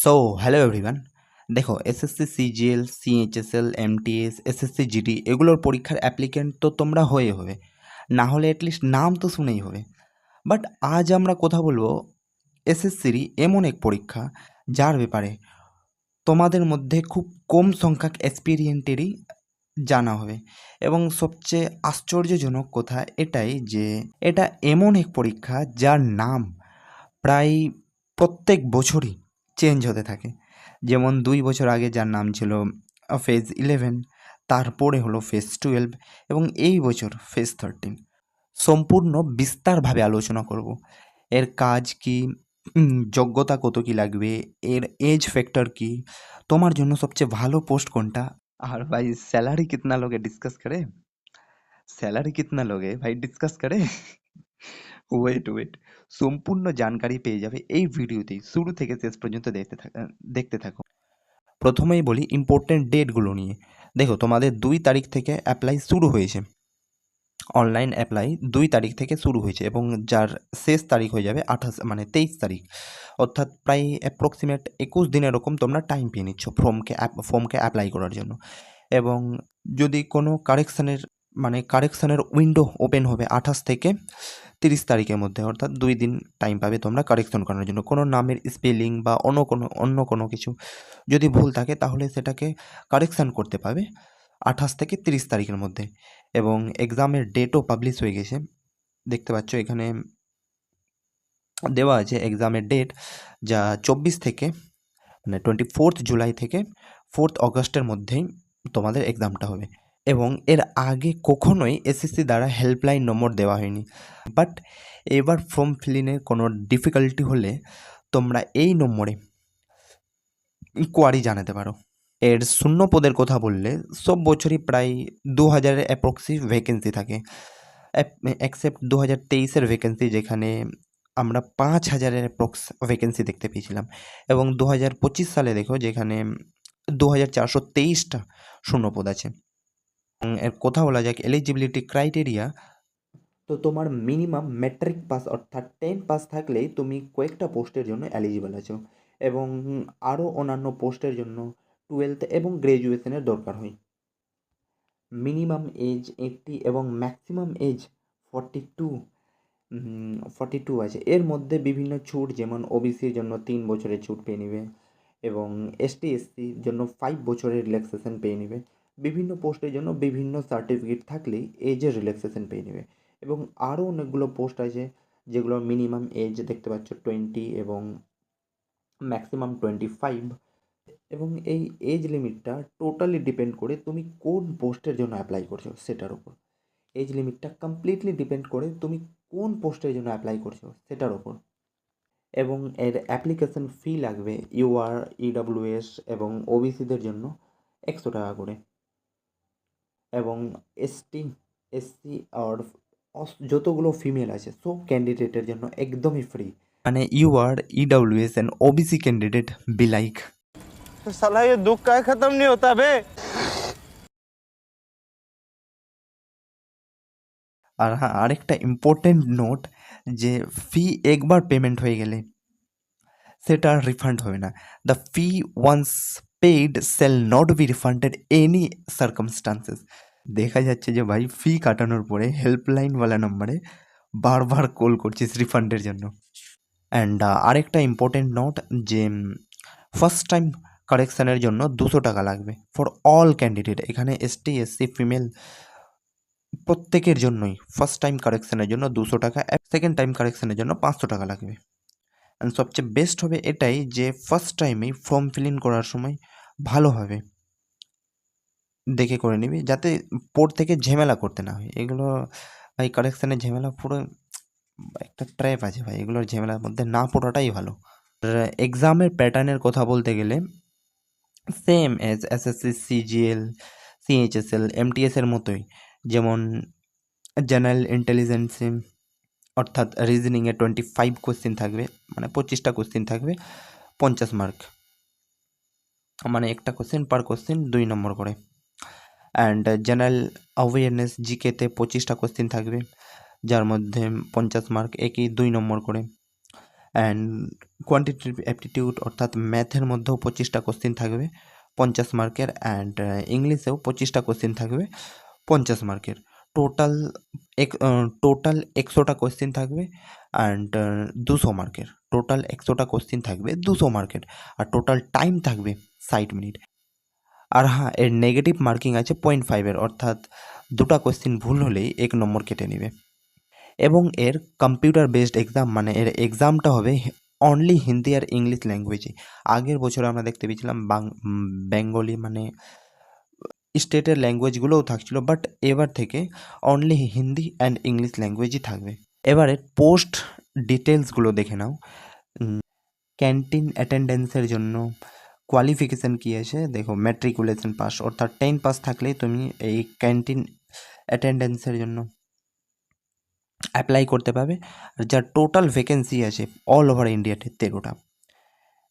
So hello everyone দেখো SSC CGL CHSL MTS SSC GD এগুলোর পরীক্ষার অ্যাপ্লিকেন্ট তো তোমরা হয়ে হবে। না হলে অ্যাটলিস্ট নাম তো শুনেই হবে। বাট আজ আমরা কথা বলব এসএসসিরই এমন এক পরীক্ষা, যার ব্যাপারে তোমাদের মধ্যে খুব কম সংখ্যক এক্সপিরিয়েন্টেরই জানা হবে। এবং সবচেয়ে আশ্চর্যজনক কথা এটাই যে, এটা এমন এক পরীক্ষা যার নাম প্রায় প্রত্যেক বছরই চেঞ্জ হতে থাকে। যেমন দুই বছর আগে যার নাম ছিল ফেজ ইলেভেন তারপরে হলো ফেজ টুয়েলভ এবং এই বছর ফেজ থার্টিন সম্পূর্ণ বিস্তারভাবে আলোচনা করব। এর কাজ কি? যোগ্যতা কত কি লাগবে? এর এজ ফ্যাক্টর কি? তোমার জন্য সবচেয়ে ভালো পোস্ট কোনটা? আর ভাই স্যালারি কিতনা লোগে ডিসকাস করে? স্যালারি কিতনা লোগে ভাই ডিসকাস করে? ওয়েট ওয়েট সম্পূর্ণ জানকারি পেয়ে যাবে এই ভিডিওতেই। শুরু থেকে শেষ পর্যন্ত দেখতে থাকা দেখতে থাকো। প্রথমেই বলি ইম্পর্টেন্ট ডেটগুলো নিয়ে। দেখো, তোমাদের দুই তারিখ থেকে অ্যাপ্লাই শুরু হয়েছে। অনলাইন অ্যাপ্লাই দুই তারিখ থেকে শুরু হয়েছে এবং যার শেষ তারিখ হয়ে যাবে আঠাশ মানে তেইশ তারিখ। অর্থাৎ প্রায় অ্যাপ্রক্সিমেট একুশ দিন এরকম তোমরা টাইম পেয়ে নিচ্ছ ফর্মকে ফর্মকে অ্যাপ্লাই করার জন্য। এবং যদি কোনো কারেকশানের মানে কারেকশানের উইন্ডো ওপেন হবে আঠাশ থেকে তিরিশ তারিখের মধ্যে, অর্থাৎ দুই দিন টাইম পাবে তোমরা কারেকশন করানোর জন্য। কোনো নামের স্পেলিং বা অন্য কোনো অন্য কোনো কিছু যদি ভুল থাকে, তাহলে সেটাকে কারেকশান করতে পাবে আঠাশ থেকে তিরিশ তারিখের মধ্যে। এবং এক্সামের ডেটও পাবলিশ হয়ে গেছে। দেখতে পাচ্ছ এখানে দেওয়া আছে এক্সামের ডেট যা চব্বিশ থেকে মানে টোয়েন্টি ফোর্থ জুলাই থেকে ফোর্থ অগস্টের মধ্যেই তোমাদের এক্সামটা হবে। এবং এর আগে কখনোই এসএসসি দ্বারা হেল্পলাইন নম্বর দেওয়া হয়নি। বাট এবার ফর্ম ফিলিংয়ের কোনো ডিফিকাল্টি হলে তোমরা এই নম্বরে কোয়ারি জানাতে পারো। এর শূন্য পদের কথা বললে সব বছরই প্রায় দু হাজারের অ্যাপ্রক্সি ভ্যাকেন্সি থাকে। অ্যাকসেপ্ট দু হাজার তেইশের ভ্যাকেন্সি যেখানে আমরা পাঁচ হাজারের অ্যাপ্রক্স ভ্যাকেন্সি দেখতে পেয়েছিলাম। এবং দু হাজার পঁচিশ সালে দেখো যেখানে দু হাজার চারশো তেইশটা শূন্যপদ আছে। এর কথা বলা যাক এলিজিবিলিটি ক্রাইটেরিয়া তো তোমার মিনিমাম ম্যাট্রিক পাস অর্থাৎ টেন পাস থাকলেই তুমি কয়েকটা পোস্টের জন্য এলিজিবল আছো এবং আরও অন্যান্য পোস্টের জন্য টুয়েলথ এবং গ্র্যাজুয়েশনের দরকার হয়। মিনিমাম এজ এইটটি এবং maximum age forty two forty two আছে। এর মধ্যে বিভিন্ন ছুট, যেমন ওবিসির জন্য তিন বছরের ছুট পেয়ে নেবে এবং এসটি এসসির জন্য ফাইভ বছরের রিল্যাক্সেশন পেয়ে নেবে। বিভিন্ন পোস্টের জন্য বিভিন্ন সার্টিফিকেট থাকলেই এজের রিল্যাক্সেশন পেয়ে নেবে। এবং আরও অনেকগুলো পোস্ট আছে যেগুলোর মিনিমাম এজ দেখতে পাচ্ছ টোয়েন্টি এবং ম্যাক্সিমাম টোয়েন্টি ফাইভ এবং এই এজ লিমিটটা টোটালি ডিপেন্ড করে তুমি কোন পোস্টের জন্য অ্যাপ্লাই করছ সেটার উপর এজ লিমিটটা কমপ্লিটলি ডিপেন্ড করে তুমি কোন পোস্টের জন্য অ্যাপ্লাই করছ সেটার উপর এবং এর অ্যাপ্লিকেশন ফি লাগবে ইউআর ইডাব্লিউএস এবং ওবিসিদের জন্য একশো টাকা করে। এবং এসটি এসসি আর অস- যতগুলো ফিমেল আছে সব ক্যান্ডিডেটের জন্য একদমই ফ্রি মানে UR EWS and OBC candidate be like तो साला ये दुख का खत्म नहीं होता बे আর হ্যাঁ আরেকটা ইম্পর্টেন্ট নোট যে ফি একবার পেমেন্ট হয়ে গেলে সেটা রিফান্ড হবে না the fee once paid shall not be refunded any circumstances দেখা যাচ্ছে যে ভাই ফি কাটানোর পরে হেল্পলাইনওয়ালা নম্বরে বারবার কল করছিস রিফান্ডের জন্য। অ্যান্ড আরেকটা ইম্পর্টেন্ট নোট যে ফার্স্ট টাইম কারেকশানের জন্য দুশো টাকা লাগবে ফর অল ক্যান্ডিডেট এখানে এসটি এসসি ফিমেল প্রত্যেকের জন্যই ফার্স্ট টাইম কারেকশানের জন্য দুশো টাকা সেকেন্ড টাইম কারেকশানের জন্য পাঁচশো টাকা লাগবে। অ্যান্ড সবচেয়ে বেস্ট হবে এটাই যে ফার্স্ট টাইমেই ফর্ম ফিল ইন করার সময় ভালোভাবে দেখে করে নিবি। যাতে পোর্ট থেকে ঝামেলা করতে না হয়। এগুলো ভাই কারেকশানের ঝামেলা পুরো একটা ট্র্যাপ আছে ভাই। এগুলোর ঝামেলার মধ্যে না পড়াটাই ভালো। এক্সামের প্যাটার্নের কথা বলতে গেলে same S S SSC CGL CHSL এমটিএসের মতোই। যেমন জেনারেল ইন্টেলিজেন্সে অর্থাৎ রিজনিংয়ে টোয়েন্টি ফাইভ কোশ্চেন থাকবে মানে পঁচিশটা কোশ্চেন থাকবে, পঞ্চাশ মার্ক মানে একটা কোশ্চেন পার কোশ্চেন দুই নম্বর করে। অ্যান্ড জেনারেল অ্যাওয়ারনেস জিকেতে পঁচিশটা কোশ্চেন থাকবে, যার মধ্যে পঞ্চাশ মার্ক একই দুই নম্বর করে। অ্যান্ড কোয়ান্টিটিভ অ্যাপটিটিউড অর্থাৎ ম্যাথের মধ্যেও পঁচিশটা কোশ্চিন থাকবে পঞ্চাশ মার্কের অ্যান্ড ইংলিশেও পঁচিশটা কোশ্চিন থাকবে পঞ্চাশ মার্কের টোটাল এক টোটাল একশোটা কোশ্চিন থাকবে অ্যান্ড দুশো মার্কের টোটাল একশোটা কোশ্চিন থাকবে দুশো মার্কের আর টোটাল টাইম থাকবে ষাট মিনিট আর হ্যাঁ এর নেগেটিভ মার্কিং আছে পয়েন্ট ফাইভের অর্থাৎ দুটা কোশ্চিন ভুল হলেই এক নম্বর কেটে নেবে। এবং এর কম্পিউটার বেসড এক্সাম মানে এর এক্সামটা হবে অনলি হিন্দি আর ইংলিশ ল্যাঙ্গুয়েজে আগের বছর আমরা দেখতে পেয়েছিলাম বেঙ্গলি মানে স্টেটের ল্যাঙ্গুয়েজগুলোও থাকছিল বাট এবার থেকে অনলি হিন্দি অ্যান্ড ইংলিশ ল্যাঙ্গুয়েজই থাকবে। এবারে পোস্ট ডিটেলসগুলো দেখে নাও। ক্যান্টিন অ্যাটেন্ডেন্সের জন্য কোয়ালিফিকেশান কী আছে? দেখো ম্যাট্রিকুলেশন পাস অর্থাৎ টেন পাস থাকলেই তুমি এই ক্যান্টিন অ্যাটেন্ডেন্সের জন্য অ্যাপ্লাই করতে পারবে। আর যার টোটাল ভ্যাকেন্সি আছে অল ওভার ইন্ডিয়াতে তেরোটা।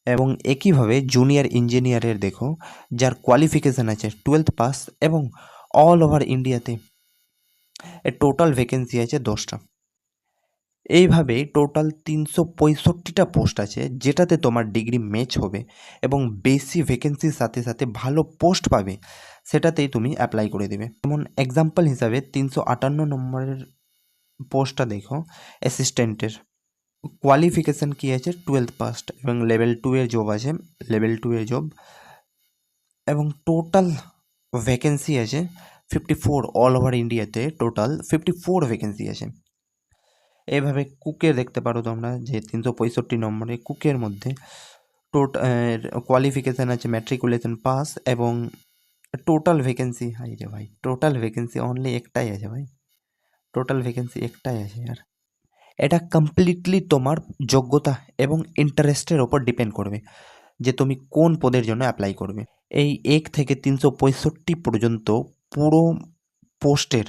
এবং একইভাবে জুনিয়র ইঞ্জিনিয়ারের দেখো, যার কোয়ালিফিকেশান আছে টুয়েলথ পাস এবং অল ওভার ইন্ডিয়াতে টোটাল ভ্যাকেন্সি আছে দশটা। এইভাবে টোটাল তিনশো পঁয়ষট্টিটা পোস্ট আছে, যেটাতে তোমার ডিগ্রি ম্যাচ হবে এবং বেশি ভ্যাকেন্সির সাথে সাথে ভালো পোস্ট পাবে, সেটাতেই তুমি অ্যাপ্লাই করে দেবে। যেমন এক্সাম্পল হিসাবে তিনশো আটান্ন নম্বরের পোস্টটা দেখো অ্যাসিস্ট্যান্টের কোয়ালিফিকেশান কী আছে? টুয়েলথ পাস্ট এবং লেভেল টু এর জব আছে লেভেল টু এর জব এবং টোটাল ভ্যাকেন্সি আছে ফিফটি ফোর অল ওভার ইন্ডিয়াতে টোটাল ফিফটি ফোর ভ্যাকেন্সি আছে। এইভাবে কুকের দেখতে পারো তোমরা যে তিনশো পঁয়ষট্টি নম্বরে কুকের মধ্যে টোটাল কোয়ালিফিকেশান আছে ম্যাট্রিকুলেশন পাস এবং টোটাল ভ্যাকেন্সি হাই রে ভাই টোটাল ভ্যাকেন্সি অনলি একটাই আছে ভাই টোটাল ভ্যাকেন্সি একটাই আছে আর। এটা কমপ্লিটলি তোমার যোগ্যতা এবং ইন্টারেস্টের ওপর ডিপেন্ড করবে যে তুমি কোন পদের জন্য অ্যাপ্লাই করবে। এই এক থেকে তিনশো পঁয়ষট্টি পর্যন্ত পুরো পোস্টের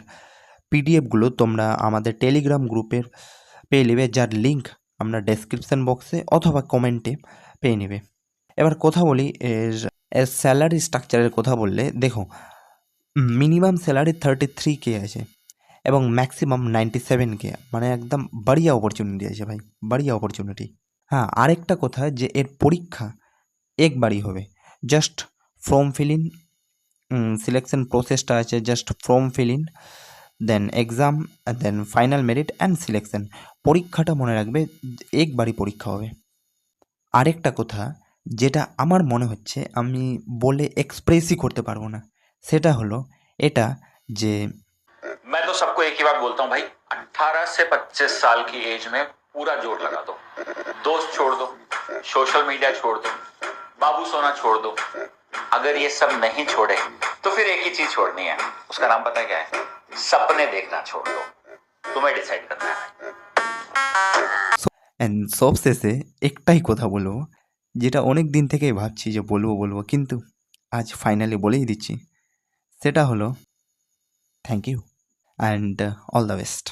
পিডিএফগুলো তোমরা আমাদের টেলিগ্রাম গ্রুপের পেয়ে নেবে, যার লিঙ্ক আমরা ডেসক্রিপশান বক্সে অথবা কমেন্টে পেয়ে নেবে। এবার কথা বলি, এর এর স্যালারি স্ট্রাকচারের কথা বললে, দেখো minimum salary thirty three K আছে এবং ম্যাক্সিমাম নাইনটি সেভেন কে মানে একদম বাড়িয়া অপরচুনিটি আছে ভাই, বাড়িয়া অপরচুনিটি হ্যাঁ আরেকটা কথা যে এর পরীক্ষা একবারই হবে just form fill in selection প্রসেসটা আছে just form fill in then exam then final merit and selection পরীক্ষাটা মনে রাখবে একবারই পরীক্ষা হবে আরেকটা কথা যেটা আমার মনে হচ্ছে আমি বলে এক্সপ্রেসই করতে পারবো না সেটা হলো এটা যে मैं तो सबको एक ही बात बोलता हूँ भाई 18 से 25 साल की एज में पूरा जोर लगा दो दोस्त छोड़ दो सोशल मीडिया छोड़ दो बाबू सोना छोड़ दो अगर ये सब नहीं छोड़े तो फिर एक ही चीज छोड़नी है उसका नाम पता है क्या है सपने देखना छोड़ दो तुम्हें डिसाइड करना है অ্যান্ড সব শেষে একটাই কথা বলবো যেটা অনেক দিন থেকেই ভাবছি যে বলবো বলবো কিন্তু আজ ফাইনালি বলেই দিচ্ছি সেটা হলো thank you and all the best